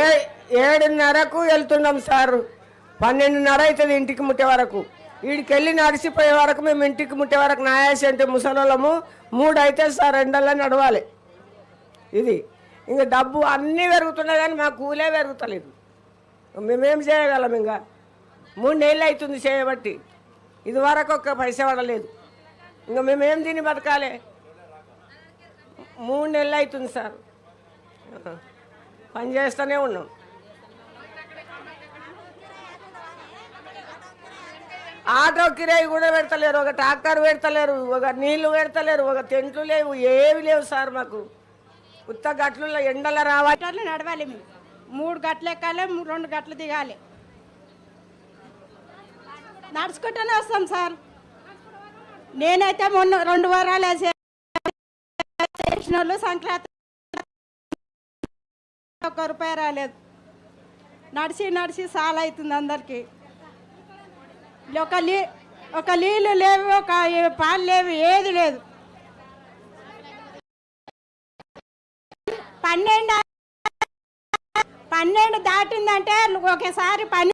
ఏ ఏడున్నరకు వెళ్తున్నాం సార్. పన్నెండున్నర అవుతుంది ఇంటికి ముట్టే వరకు. వీడికి వెళ్ళి నడిచిపోయే వరకు మేము ఇంటికి ముట్టే వరకు నాయాసి అంటే ముసలోళ్ళము. మూడు అయితే సార్ రెండల్లా నడవాలి. ఇది. ఇంకా డబ్బు అన్నీ పెరుగుతున్నాయి కానీ మా కూలే పెరుగుతలేదు. మేమేం చేయగలం ఇంకా? మూడు నెలలు అవుతుంది చేయబట్టి. ఇది వరకు ఒక్క పైసా పడలేదు. ఇంకా మేమేం తిని బతకాలి. మూడు నెలలు అవుతుంది సార్. పని చేస్తూనే ఉన్నాం. ఆటో కిరాయి కూడా పెడతలేరు ఒక ట్రాక్టర్ పెడతలేరు ఒక నీళ్ళు పెడతలేరు ఒక తెంట్లు లేవు ఏవి లేవు సార్ మాకు. ఉత్త గట్లలో ఎండల రావాలి. నడవాలి మేము. మూడు గట్లు ఎక్కాలి రెండు గట్లు దిగాలి. నడుచుకుంటూనే వస్తాం సార్. నేనైతే మొన్న రెండు వారాలు వేసే చేసిన వాళ్ళు సంక్రాంతి ఒక్క రూపాయి రాలేదు. నడిచి నడిచి చాలా అవుతుంది అందరికీ. ఒక లీ ఒక నీళ్ళు లేవు ఒక పాలు లేవు ఏది లేదు. పన్నెండు పన్నెండు దాటిందంటే ఒకసారి పని